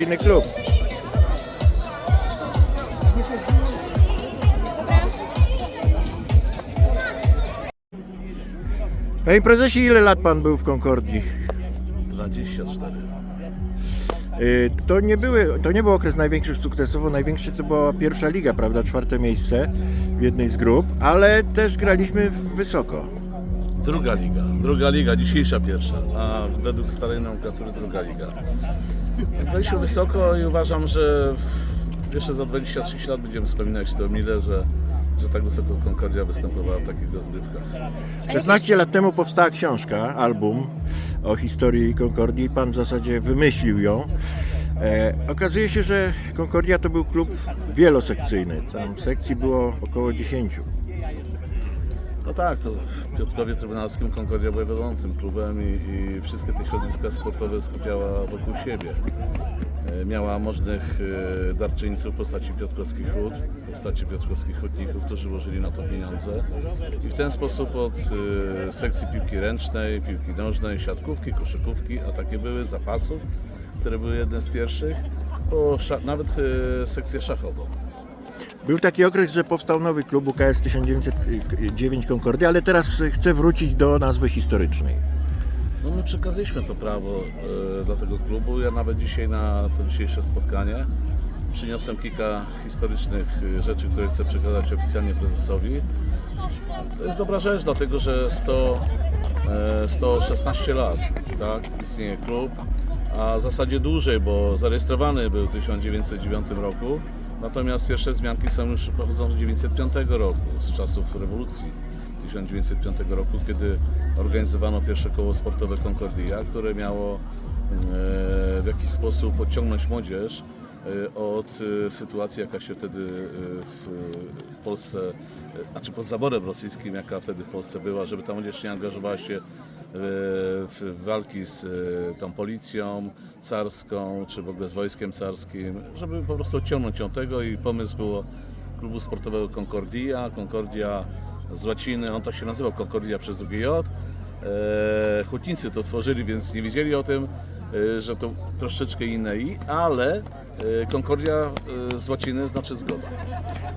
Inny klub. Panie prezesie, ile lat pan był w Concordii? 24. Y, To nie, były, to nie był okres największych sukcesów, bo największy to była pierwsza liga, prawda? Czwarte miejsce w jednej z grup, ale też graliśmy wysoko. Druga liga. Druga liga, dzisiejsza pierwsza, a według starej nomenklatury druga liga. Graliśmy wysoko i uważam, że jeszcze za 26 lat będziemy wspominać to mile, że, że tak wysoko Concordia występowała w takich rozgrywkach. 16 lat temu powstała książka, album o historii Concordii pan w zasadzie wymyślił ją. E, okazuje się, że Concordia to był klub wielosekcyjny. Tam sekcji było około 10. No tak, to w Piotrkowie Trybunalskim Concordia była wiodącym klubem i, i wszystkie te środowiska sportowe skupiała wokół siebie. E, Miała możnych e, darczyńców w postaci Piotrkowskich Hut, w postaci Piotrkowskich Hutników, którzy włożyli na to pieniądze. I w ten sposób od e, sekcji piłki ręcznej, piłki nożnej, siatkówki, koszykówki, a takie były zapasów, które były jedne z pierwszych, po nawet sekcję szachową. Był taki okres, że powstał nowy klub UKS 1909 Concordia, ale teraz chce wrócić do nazwy historycznej. No my przekazaliśmy to prawo e, dla tego klubu. Ja nawet dzisiaj na to dzisiejsze spotkanie przyniosłem kilka historycznych e, rzeczy, które chcę przekazać oficjalnie prezesowi. To jest dobra rzecz, dlatego że 100, e, 116 lat tak, istnieje klub, a w zasadzie dłużej, bo zarejestrowany był w 1909 roku. Natomiast pierwsze wzmianki są już pochodzą z 1905 roku, z czasów rewolucji 1905 roku, kiedy organizowano pierwsze koło sportowe Concordia, które miało e, w jakiś sposób odciągnąć młodzież e, od e, sytuacji, jaka się wtedy w Polsce, znaczy pod zaborem rosyjskim, jaka wtedy w Polsce była, żeby ta młodzież nie angażowała się w walki z tą policją carską, czy w ogóle z wojskiem carskim, żeby po prostu odciągnąć od tego i pomysł było klubu sportowego Concordia. Concordia z łaciny, on to się nazywał Concordia przez drugie J. E, hutnicy to tworzyli, więc nie wiedzieli o tym, e, że to troszeczkę inne i, ale e, Concordia e, z łaciny znaczy zgoda.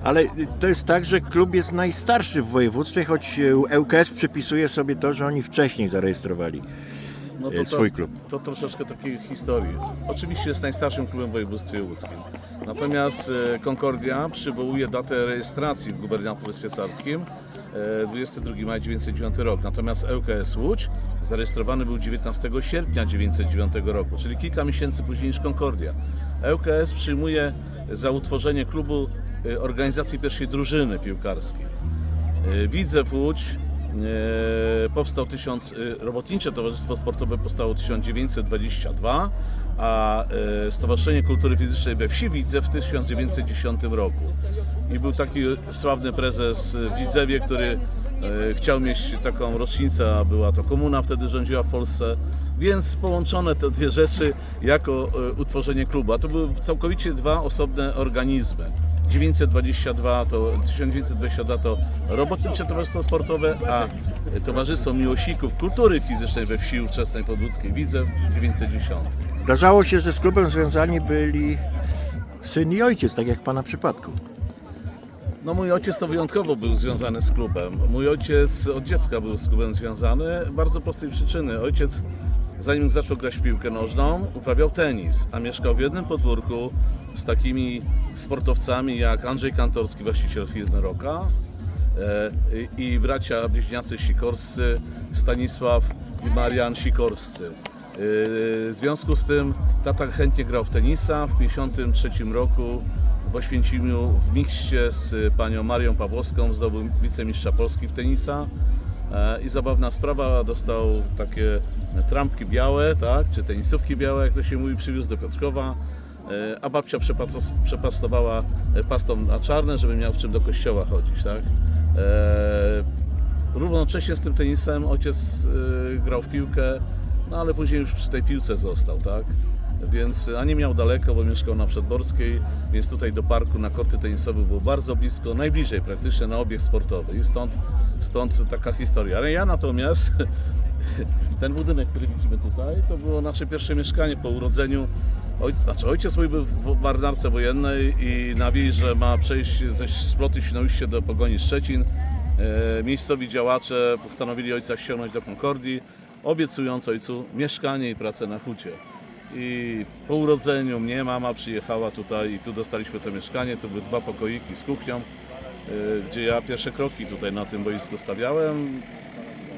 Ale to jest tak, że klub jest najstarszy w województwie, choć ŁKS przypisuje sobie to, że oni wcześniej zarejestrowali No e, swój klub. To troszeczkę takiej historii. Oczywiście jest najstarszym klubem w województwie łódzkim. Natomiast e, Concordia przywołuje datę rejestracji w guberniatorstwie carskim e, 22 maja 1909 rok. Natomiast ŁKS Łódź zarejestrowany był 19 sierpnia 1909 roku, czyli kilka miesięcy później niż Concordia. ŁKS przyjmuje za utworzenie klubu e, organizacji pierwszej drużyny piłkarskiej. E, Widzew Łódź e, powstał tysiąc, e, Robotnicze Towarzystwo Sportowe powstało 1922, a e, Stowarzyszenie Kultury Fizycznej we wsi Widzew w 1910 roku. I był taki sławny prezes w Widzewie, który e, chciał mieć taką rocznicę, a była to komuna wtedy rządziła w Polsce, więc połączone te dwie rzeczy jako e, utworzenie klubu. A to były całkowicie dwa osobne organizmy. 922 to 1922 to Robotnicze Towarzystwo Sportowe, a Towarzystwo Miłośników Kultury Fizycznej we wsi ówczesnej podłódzkiej Widzew 910. Zdarzało się, że z klubem związani byli syn i ojciec, tak jak w Pana przypadku. No mój ojciec to wyjątkowo był związany z klubem. Mój ojciec od dziecka był z klubem związany, bardzo prostej przyczyny. Ojciec zanim zaczął grać w piłkę nożną, uprawiał tenis, a mieszkał w jednym podwórku z takimi sportowcami jak Andrzej Kantorski, właściciel firmy Roka e, i bracia bliźniacy Sikorscy, Stanisław i Marian Sikorscy. E, W związku z tym tata chętnie grał w tenisa. W 1953 roku w Oświęcimiu w mikście z panią Marią Pawłowską zdobył wicemistrza Polski w tenisa. E, I zabawna sprawa, dostał takie trampki białe, tak, czy tenisówki białe, jak to się mówi, przywiózł do Piotrkowa, a babcia przepas- przepastowała e, pastą na czarne, żeby miał w czym do kościoła chodzić, tak. E, Równocześnie z tym tenisem ojciec e, grał w piłkę, no ale później już przy tej piłce został, tak. Więc, a nie miał daleko, bo mieszkał na Przedborskiej, więc tutaj do parku na korty tenisowe było bardzo blisko, najbliżej praktycznie na obiekt sportowy i stąd, stąd taka historia. Ale ja natomiast ten budynek, który widzimy tutaj, to było nasze pierwsze mieszkanie po urodzeniu. Oj, znaczy ojciec mój był w marynarce wojennej i na że ma przejść ze Sploty Świnoujście do Pogoni Szczecin. E, miejscowi działacze postanowili ojca ściągnąć do Konkordii, obiecując ojcu mieszkanie i pracę na hucie. I po urodzeniu mnie mama przyjechała tutaj i tu dostaliśmy to mieszkanie. Tu były dwa pokoiki z kuchnią, y, gdzie ja pierwsze kroki tutaj na tym boisku stawiałem.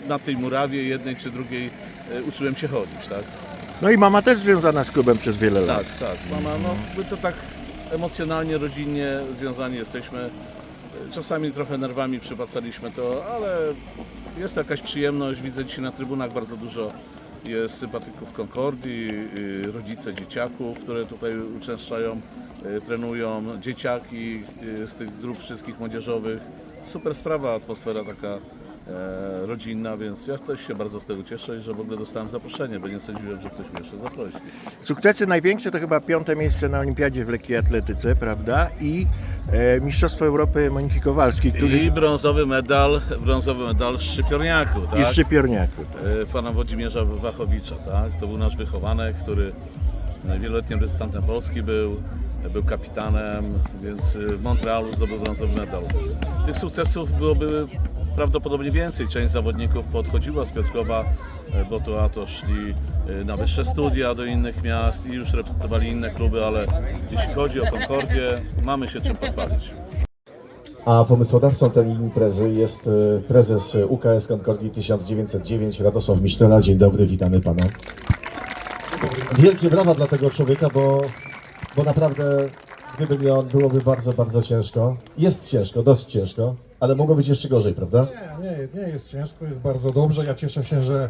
Na tej murawie jednej czy drugiej y, uczyłem się chodzić, tak? No i mama też związana z klubem przez wiele lat. Tak, tak. Mama, no my to tak emocjonalnie, rodzinnie związani jesteśmy. Czasami trochę nerwami przypacaliśmy to, ale jest jakaś przyjemność. Widzę dzisiaj na trybunach bardzo dużo jest sympatyków Concordii, y, rodzice dzieciaków, które tutaj uczęszczają, y, trenują, dzieciaki y, z tych grup wszystkich młodzieżowych. Super sprawa, atmosfera taka e, rodzinna, więc ja też się bardzo z tego cieszę i że w ogóle dostałem zaproszenie, bo nie sądziłem, że ktoś mnie jeszcze zaprosi. Sukcesy największe to chyba piąte miejsce na olimpiadzie w lekkiej atletyce, prawda? I e, Mistrzostwo Europy Moniki Kowalskiej, który I brązowy medal, brązowy medal w Szczypiorniaku, tak? i w Szczypiorniaku. Tak. e, pana Włodzimierza Wachowicza, tak? To był nasz wychowanek, który wieloletnim reprezentantem Polski był, był kapitanem, więc e, w Montrealu zdobył brązowy medal. Tych sukcesów byłoby prawdopodobnie więcej. Część zawodników podchodziła z Piotrkowa, e, bo to, a to szli e, na wyższe studia do innych miast i już reprezentowali inne kluby, ale jeśli chodzi o Concordię, mamy się czym pochwalić. A pomysłodawcą tej imprezy jest e, prezes UKS Concordii 1909 Radosław Misztela. Dzień dobry, witamy pana. Wielkie brawa dla tego człowieka, bo, bo naprawdę gdyby nie on, byłoby bardzo, bardzo ciężko. Jest ciężko, dość ciężko, ale mogło być jeszcze gorzej, prawda? Nie, nie, nie jest ciężko, jest bardzo dobrze. Ja cieszę się, że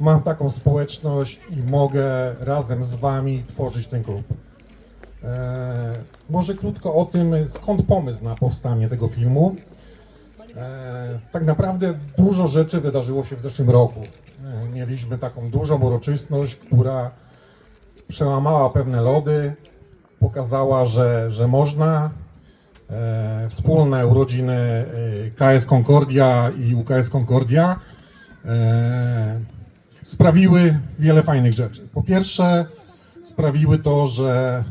mam taką społeczność i mogę razem z Wami tworzyć ten klub. E, może krótko o tym, skąd pomysł na powstanie tego filmu. E, tak naprawdę dużo rzeczy wydarzyło się w zeszłym roku. E, mieliśmy taką dużą uroczystość, która przełamała pewne lody, pokazała, że, że można. E, wspólne urodziny e, KS Concordia i UKS Concordia e, sprawiły wiele fajnych rzeczy. Po pierwsze, sprawiły to, że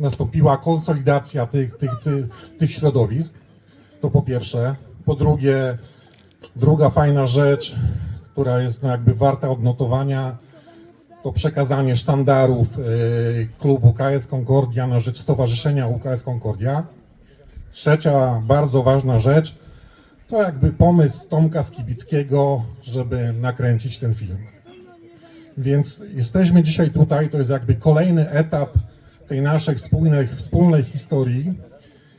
nastąpiła konsolidacja tych, tych, tych, tych środowisk. To po pierwsze. Po drugie, druga fajna rzecz, która jest no jakby warta odnotowania, to przekazanie sztandarów e, klubu KS Concordia na rzecz Stowarzyszenia UKS Concordia. Trzecia bardzo ważna rzecz to jakby pomysł Tomka Skibickiego, żeby nakręcić ten film. Więc jesteśmy dzisiaj tutaj, to jest jakby kolejny etap tej naszej wspólnej, wspólnej historii,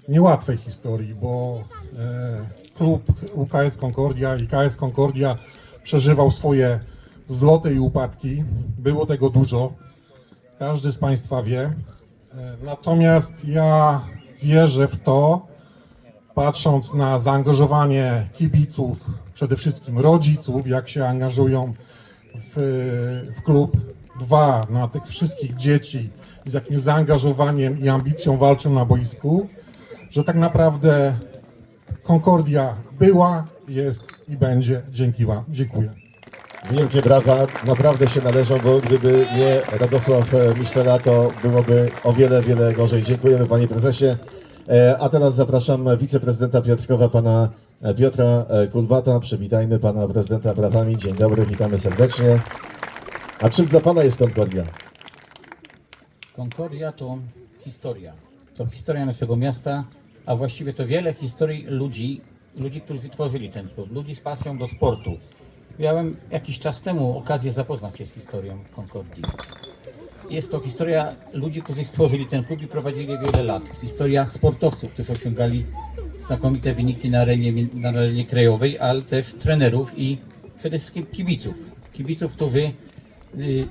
niełatwej historii, bo e, klub UKS Concordia i KS Concordia przeżywał swoje zloty i upadki. Było tego dużo. Każdy z Państwa wie. E, Natomiast ja wierzę w to, patrząc na zaangażowanie kibiców, przede wszystkim rodziców, jak się angażują w, w klub. Dwa, na tych wszystkich dzieci, z jakim zaangażowaniem i ambicją walczą na boisku, że tak naprawdę Concordia była, jest i będzie. Dzięki Wam. Dziękuję. Wielkie brawa naprawdę się należą, bo gdyby nie Radosław e, Misztela, to byłoby o wiele, wiele gorzej. Dziękujemy panie prezesie. E, A teraz zapraszam wiceprezydenta Piotrkowa, pana e, Piotra Kulbata. Przywitajmy pana prezydenta brawami. Dzień dobry, witamy serdecznie. A czym dla pana jest Concordia? Concordia to historia. To historia naszego miasta, a właściwie to wiele historii ludzi, ludzi, którzy tworzyli ten klub, ludzi z pasją do sportu. Miałem jakiś czas temu okazję zapoznać się z historią Concordii. Jest to historia ludzi, którzy stworzyli ten klub i prowadzili wiele lat. Historia sportowców, którzy osiągali znakomite wyniki na arenie, na arenie krajowej, ale też trenerów i przede wszystkim kibiców. Kibiców, którzy y,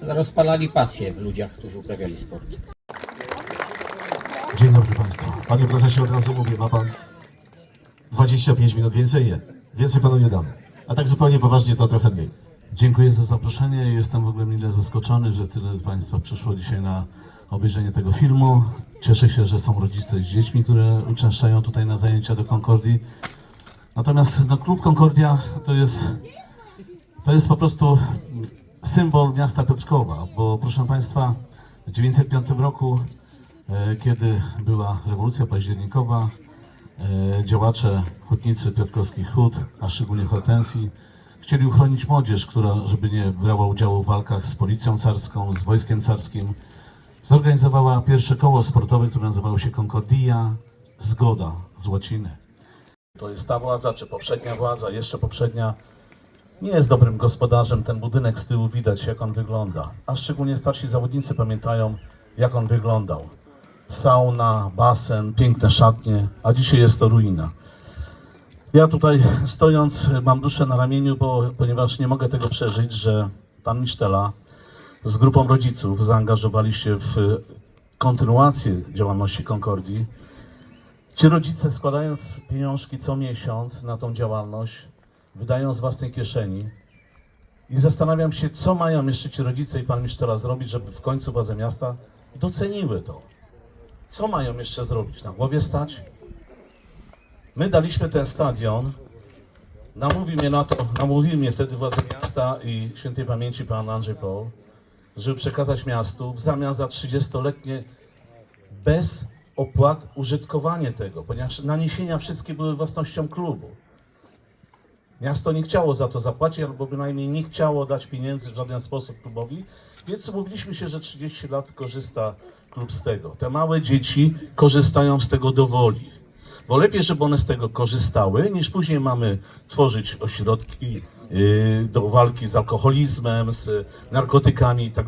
rozpalali pasję w ludziach, którzy uprawiali sport. Dzień dobry Państwu. Panie prezesie, od razu mówię, ma Pan 25 minut, więcej nie. Więcej Panu nie damy. A tak zupełnie poważnie to trochę mniej. Dziękuję za zaproszenie. Jestem w ogóle mile zaskoczony, że tyle Państwa przyszło dzisiaj na obejrzenie tego filmu. Cieszę się, że są rodzice z dziećmi, które uczęszczają tutaj na zajęcia do Concordii. Natomiast no, klub Concordia to jest To jest po prostu symbol miasta Piotrkowa, bo proszę Państwa, w 1905 roku, e, kiedy była rewolucja październikowa, działacze hutnicy piotrkowskich hut, a szczególnie hortensji, chcieli uchronić młodzież, która, żeby nie brała udziału w walkach z policją carską, z wojskiem carskim, zorganizowała pierwsze koło sportowe, które nazywało się Concordia, Zgoda z łaciny. To jest ta władza, czy poprzednia władza, jeszcze poprzednia, nie jest dobrym gospodarzem. Ten budynek z tyłu widać, jak on wygląda. A szczególnie starsi zawodnicy pamiętają, jak on wyglądał. Sauna, basen, piękne szatnie, a dzisiaj jest to ruina. Ja tutaj stojąc mam duszę na ramieniu, bo, ponieważ nie mogę tego przeżyć, że pan Misztela z grupą rodziców zaangażowali się w kontynuację działalności Concordii. Ci rodzice składając pieniążki co miesiąc na tą działalność, wydają z własnej kieszeni i zastanawiam się, co mają jeszcze ci rodzice i pan Misztela zrobić, żeby w końcu władze miasta doceniły to. Co mają jeszcze zrobić? Na głowie stać? My daliśmy ten stadion, namówił mnie na to, namówił mnie wtedy władze miasta i świętej pamięci pan Andrzej Paul, żeby przekazać miastu w zamian za 30-letnie bez opłat użytkowanie tego, ponieważ naniesienia wszystkie były własnością klubu. Miasto nie chciało za to zapłacić, albo bynajmniej nie chciało dać pieniędzy w żaden sposób klubowi, więc umówiliśmy się, że 30 lat korzysta klub z tego. Te małe dzieci korzystają z tego do woli. Bo lepiej, żeby one z tego korzystały, niż później mamy tworzyć ośrodki yy, do walki z alkoholizmem, z narkotykami i tak.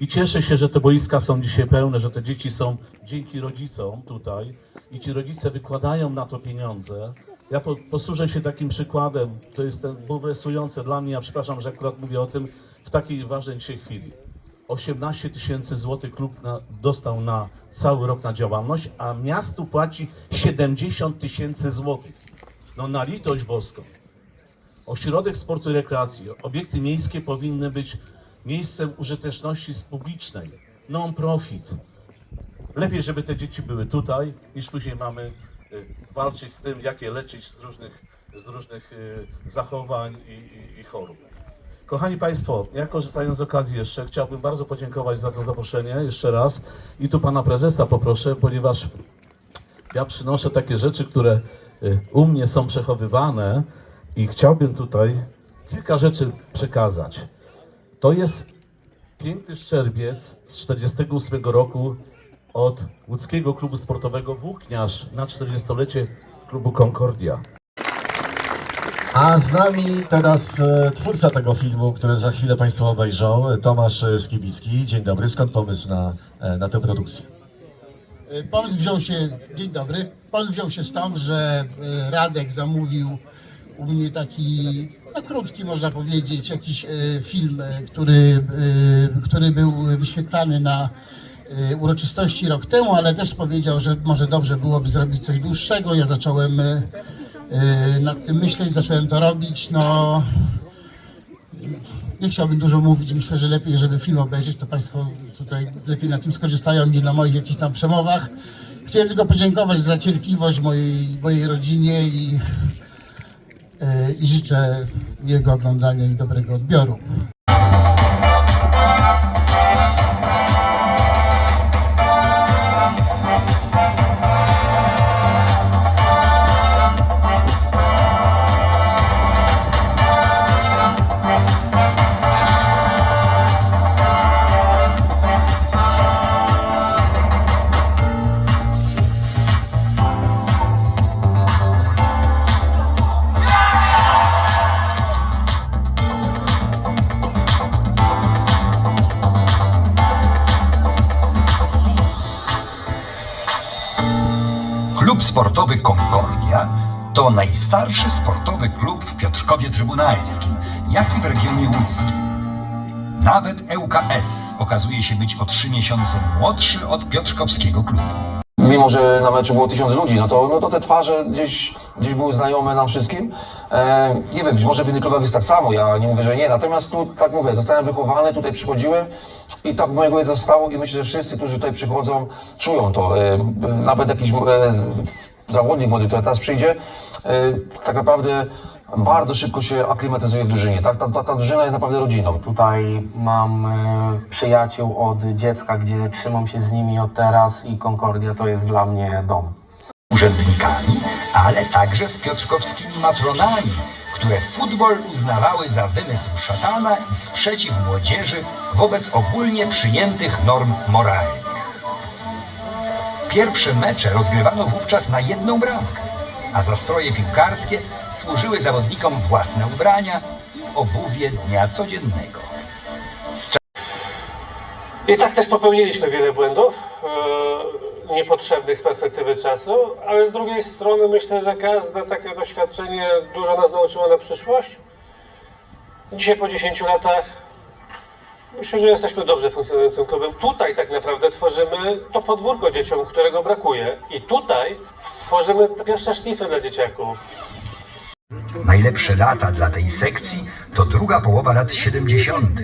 I cieszę się, że te boiska są dzisiaj pełne, że te dzieci są dzięki rodzicom tutaj i ci rodzice wykładają na to pieniądze. Ja po, posłużę się takim przykładem, to jest ten bulwersujące dla mnie, ja przepraszam, że akurat mówię o tym w takiej ważnej dzisiaj chwili. 18 tysięcy złotych klub na, dostał na cały rok na działalność, a miastu płaci 70 tysięcy złotych. No na litość boską. Ośrodek sportu i rekreacji, obiekty miejskie powinny być miejscem użyteczności publicznej, non-profit. Lepiej, żeby te dzieci były tutaj, niż później mamy y, walczyć z tym, jak je leczyć z różnych, z różnych y, zachowań i, i, i chorób. Kochani Państwo, ja korzystając z okazji jeszcze chciałbym bardzo podziękować za to zaproszenie jeszcze raz i tu Pana Prezesa poproszę, ponieważ ja przynoszę takie rzeczy, które y, u mnie są przechowywane i chciałbym tutaj kilka rzeczy przekazać. To jest piękny szczerbiec z 48 roku od łódzkiego klubu sportowego Włókniarz na 40-lecie klubu Concordia. A z nami teraz e, twórca tego filmu, który za chwilę Państwo obejrzą, Tomasz Skibicki. Dzień dobry, skąd pomysł na, e, na tę produkcję? E, Pomysł wziął się, dzień dobry, pomysł wziął się stąd, że Radek zamówił u mnie taki, no krótki można powiedzieć, jakiś film, który, który był wyświetlany na uroczystości rok temu, ale też powiedział, że może dobrze byłoby zrobić coś dłuższego. Ja zacząłem nad tym myśleć, zacząłem to robić, no nie chciałbym dużo mówić, myślę, że lepiej, żeby film obejrzeć, to Państwo tutaj lepiej na tym skorzystają niż na moich jakichś tam przemowach. Chciałem tylko podziękować za cierpliwość mojej, mojej rodzinie i, e, i życzę jego oglądania i dobrego odbioru. Najstarszy sportowy klub w Piotrkowie Trybunalskim, jak i w regionie łódzkim. Nawet ŁKS okazuje się być o trzy miesiące młodszy od piotrkowskiego klubu. mimo że na meczu było tysiąc ludzi, no to, no to te twarze gdzieś, gdzieś były znajome nam wszystkim. E, nie wiem, być może w innych klubach jest tak samo, ja nie mówię, że nie, natomiast tu, tak mówię, zostałem wychowany, tutaj przychodziłem i tak mojego wiedza zostało i myślę, że wszyscy, którzy tutaj przychodzą, czują to. E, e, nawet jakiś e, zawodnik młody, który teraz przyjdzie, e, tak naprawdę bardzo szybko się aklimatyzuje w drużynie, tak? Ta, ta, ta drużyna jest naprawdę rodziną. Tutaj mam e, przyjaciół od dziecka, gdzie trzymam się z nimi od teraz i Concordia to jest dla mnie dom. urzędnikami, ale także z piotrkowskimi matronami, które futbol uznawały za wymysł szatana i sprzeciw młodzieży wobec ogólnie przyjętych norm moralnych. Pierwsze mecze rozgrywano wówczas na jedną bramkę, a za stroje piłkarskie służyły zawodnikom własne ubrania i obuwie dnia codziennego. I tak też popełniliśmy wiele błędów, e, niepotrzebnych z perspektywy czasu, ale z drugiej strony myślę, że każde takie doświadczenie dużo nas nauczyło na przyszłość. Dzisiaj po 10 latach myślę, że jesteśmy dobrze funkcjonującym klubem. Tutaj tak naprawdę tworzymy to podwórko dzieciom, którego brakuje. I tutaj tworzymy te pierwsze szlify dla dzieciaków. Najlepsze lata dla tej sekcji to druga połowa lat 70.,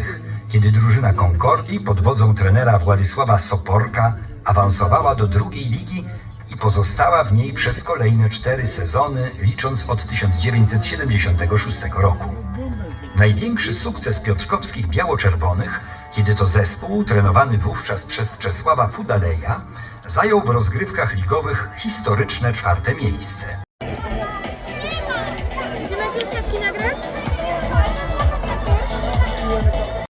kiedy drużyna Concordii pod wodzą trenera Władysława Soporka awansowała do drugiej ligi i pozostała w niej przez kolejne cztery sezony, licząc od 1976 roku. Największy sukces piotrkowskich biało-czerwonych, kiedy to zespół, trenowany wówczas przez Czesława Fudaleja, zajął w rozgrywkach ligowych historyczne czwarte miejsce.